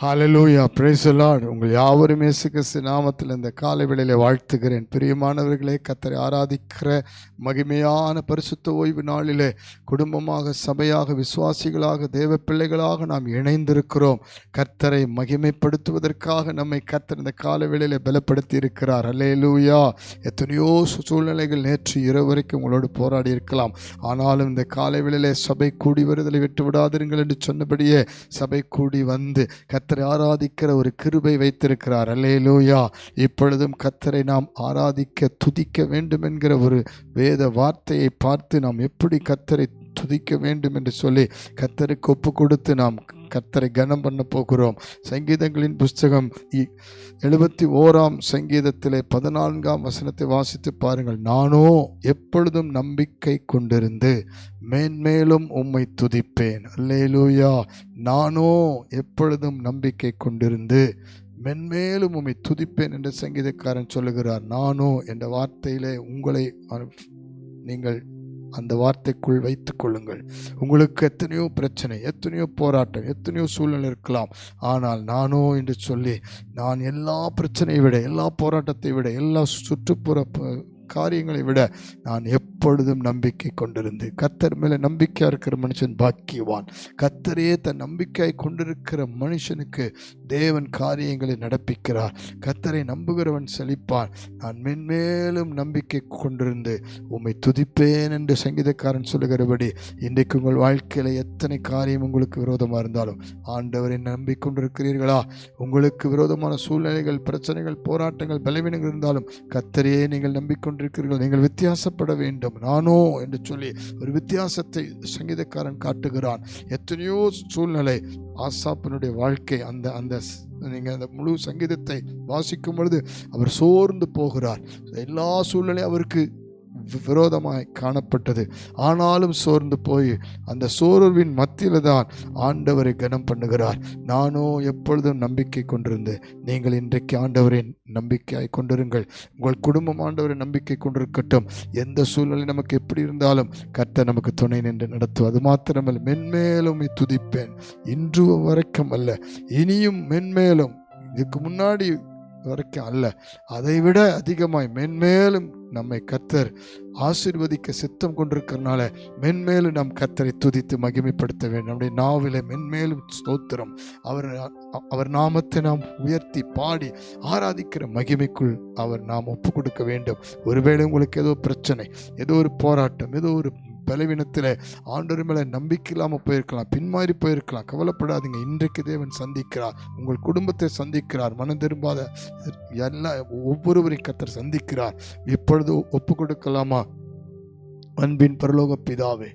ஹalleluya பிரேசலாட் உங்கள் யாவரும் இயேசுகிறிஸ்து நாமத்தில் இந்த காலை வேளையிலே வாழ்த்துகிறேன். பிரியமானவர்களே கத்தரை ஆராதிக்கிற மகிமையான பரிசுத்த ஓய்வு நாளிலே குடும்பமாக சபையாக விசுவாசிகளாக தேவ பிள்ளைகளாக நாம் இணைந்திருக்கிறோம். கர்த்தரை மகிமைப்படுத்துவதற்காக நம்மை கர்த்தர் இந்த காலை வேளையிலே பலப்படுத்தி இருக்கிறார். அல்லேலூயா எத்தனையோ சூழ்நிலைகள் நேற்று இரவு வரைக்கும் உங்களோடு போராடி இருக்கலாம். ஆனாலும் இந்த காலை வேளையிலே சபை கூடி வருதலை விட்டு விடாதிருங்கள் என்று சொன்னபடியே சபை கூடி வந்து கத் கத்தரை ஆராதிக்கிற ஒரு கிருபை வைத்திருக்கிறார். அல்லேலூயா. இப்பொழுதும் கத்தரை நாம் ஆராதிக்க துதிக்க வேண்டும் என்கிற ஒரு வேத வார்த்தையை பார்த்து நாம் எப்படி கத்தரை துதிக்க வேண்டும் என்று சொல்லி கத்தருக்கு ஒப்பு கொடுத்து நாம் கத்தரை கனம் பண்ண போகிறோம். சங்கீதங்களின் புஸ்தகம் இ- எழுபத்தி ஓராம் சங்கீதத்திலே பதினான்காம் வசனத்தை வாசித்து பாருங்கள். நானோ எப்பொழுதும் நம்பிக்கை கொண்டிருந்து மேன்மேலும் உம்மை துதிப்பேன். அல்லேலூயா. நானோ எப்பொழுதும் நம்பிக்கை கொண்டிருந்து மென்மேலும் உம்மை துதிப்பேன் என்று சங்கீதக்காரன் சொல்லுகிறார். நானோ என்ற வார்த்தையிலே உங்களை நீங்கள் அந்த வார்த்தைக்குள் வைத்துக் கொள்ளுங்கள். உங்களுக்கு எத்தனையோ பிரச்சனை எத்தனையோ போராட்டம் எத்தனையோ சூழ்நிலை இருக்கலாம். ஆனால் நானோ என்று சொல்லி நான் எல்லா பிரச்சனையை விட எல்லா போராட்டத்தை விட எல்லா சுற்றுப்புற காரியங்களை விட நான் எப்பொழுதும் நம்பிக்கை கொண்டிருந்து கத்தர் மேலே நம்பிக்கையாக இருக்கிற மனுஷன் பாக்கியவான். கத்தரையே தன் நம்பிக்கையை கொண்டிருக்கிற மனுஷனுக்கு தேவன் காரியங்களை நடப்பிக்கிறார். கத்தரை நம்புகிறவன் செழிப்பான். நான் மென்மேலும் நம்பிக்கை கொண்டிருந்து உம்மை துதிப்பேன் என்று சங்கீதக்காரன் சொல்லுகிறபடி இன்றைக்கு உங்கள் வாழ்க்கையில் எத்தனை காரியம் உங்களுக்கு விரோதமாக இருந்தாலும் ஆண்டவரை நம்பிக்கொண்டிருக்கிறீர்களா? உங்களுக்கு விரோதமான சூழ்நிலைகள் பிரச்சனைகள் போராட்டங்கள் பலவீனங்கள் இருந்தாலும் கத்தரையே நீங்கள் நம்பிக்கொண்டிருக்கிறீர்கள். நீங்கள் வித்தியாசப்பட வேண்டும். நானோ என்று சொல்லி ஒரு வித்தியாசத்தை சங்கீதக்காரன் காட்டுகிறான். எத்தனையோ சூழ்நிலை ஆசாப்பினுடைய வாழ்க்கை அந்த அந்த நீங்கள் அந்த முழு சங்கீதத்தை வாசிக்கும் பொழுது அவர் சோர்ந்து போகிறார். எல்லா சூழ்நிலையும் அவருக்கு விரோதமாய் காணப்பட்டது. ஆனாலும் சோர்ந்து போய் அந்த சோர்வின் மத்தியில் தான் ஆண்டவரை கனம் பண்ணுகிறார். நானோ எப்பொழுதும் நம்பிக்கை கொண்டிருந்தேன். நீங்கள் இன்றைக்கு ஆண்டவரை நம்பிக்கையாய் கொண்டிருங்கள். உங்கள் குடும்பம் ஆண்டவரை நம்பிக்கை கொண்டிருக்கட்டும். எந்த சூழ்நிலை நமக்கு எப்படி இருந்தாலும் கர்த்தர் நமக்கு துணை நின்று நடத்தும் அது மாத்திரமல்ல மென்மேலும் துதிப்பேன். இன்று வரைக்கும் அல்ல இனியும் மென்மேலும். இதுக்கு முன்னாடி வரைக்கும் அல்ல. அதை விட அதிகமாய் மென்மேலும் நம்மை கத்தர் ஆசீர்வதிக்க சித்தம் கொண்டிருக்கிறனால மென்மேலும் நாம் கத்தரை துதித்து மகிமைப்படுத்த வேண்டும். நம்முடைய நாவிலே மென்மேலும் ஸ்தோத்திரம். அவர் அவர் நாமத்தை நாம் உயர்த்தி பாடி ஆராதிக்கிற மகிமைக்குள் அவர் நாம் ஒப்பு கொடுக்க வேண்டும். ஒருவேளை உங்களுக்கு ஏதோ பிரச்சனை ஏதோ ஒரு போராட்டம் ஏதோ ஒரு பலவீனத்தில் ஆண்டோர் மேலே நம்பிக்கை இல்லாமல் போயிருக்கலாம். பின்மாறி போயிருக்கலாம். கவலைப்படாதீங்க. இன்றைக்கு தேவன் சந்திக்கிறார். உங்கள் குடும்பத்தை சந்திக்கிறார். மனம் திரும்பாத எல்லா ஒவ்வொருவரையும் கத்தர் சந்திக்கிறார். இப்பொழுது ஒப்பு கொடுக்கலாமா? அன்பின் பரலோக பிதாவே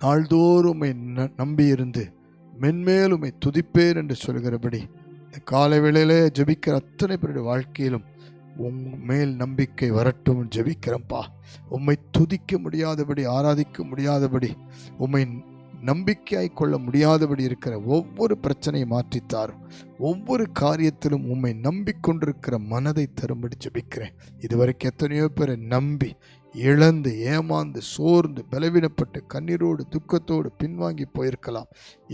நாள்தோறும் ந- நம்பியிருந்து மென்மேலும் துதிப்பேர் என்று சொல்கிறபடி இந்த காலை வேளையிலே ஜபிக்கிற அத்தனை பேருடைய வாழ்க்கையிலும் உம் மேல் நம்பிக்கை வரட்டும் ஜெபிக்கிறேன்ப்பா. உம்மை துதிக்க முடியாதபடி ஆராதிக்க முடியாதபடி உம்மை நம்பிக்கையாய் கொள்ள முடியாதபடி இருக்கிற ஒவ்வொரு பிரச்சனையை மாற்றித்தாரும். ஒவ்வொரு காரியத்திலும் உம்மை நம்பிக்கொண்டிருக்கிற மனதை தரும்படி ஜெபிக்கிறேன். இதுவரைக்கும் எத்தனையோ பேரை நம்பி இழந்து ஏமாந்து சோர்ந்து பலவீனப்பட்டு கண்ணீரோடு துக்கத்தோடு பின்வாங்கி போயிருக்கலாம்.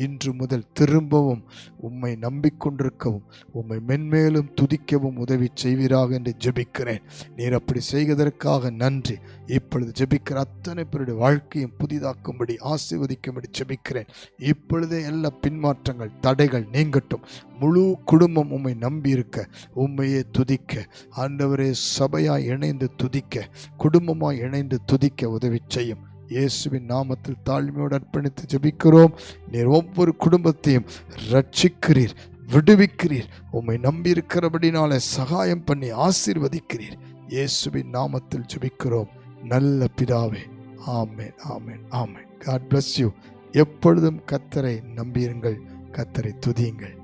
இன்று முதல் திரும்பவும் உம்மை நம்பிக்கொண்டிருக்கவும் உம்மை மென்மேலும் துதிக்கவும் உதவி செய்வீராக என்று ஜெபிக்கிறேன். நீர் அப்படி செய்வதற்காக நன்றி. இப்பொழுது ஜெபிக்கிற அத்தனை பேருடைய வாழ்க்கையும் புதிதாக்கும்படி ஆசீர்வதிக்கும்படி ஜெபிக்கிறேன். இப்பொழுதே எல்லா பின்மாற்றங்கள் தடைகள் நீங்கட்டும். முழு குடும்பம் உம்மை நம்பியிருக்க உம்மையே துதிக்க. ஆண்டவரே சபையாய் இணைந்து துதிக்க குடும்பமாய் இணைந்து துதிக்க உதவி செய்யும். இயேசுவின் நாமத்தில் தாழ்மையோடு அர்ப்பணித்து ஜபிக்கிறோம். நீர் ஒவ்வொரு குடும்பத்தையும் ரட்சிக்கிறீர் விடுவிக்கிறீர். உம்மை நம்பியிருக்கிறபடினால சகாயம் பண்ணி ஆசீர்வதிக்கிறீர். இயேசுவின் நாமத்தில் ஜபிக்கிறோம். நல்ல பிதாவே ஆமேன் ஆமேன் ஆமேன். காட் பிளஸ் யூ எப்பொழுதும் கத்தரை நம்பியிருங்கள் கத்தரை துதியுங்கள்.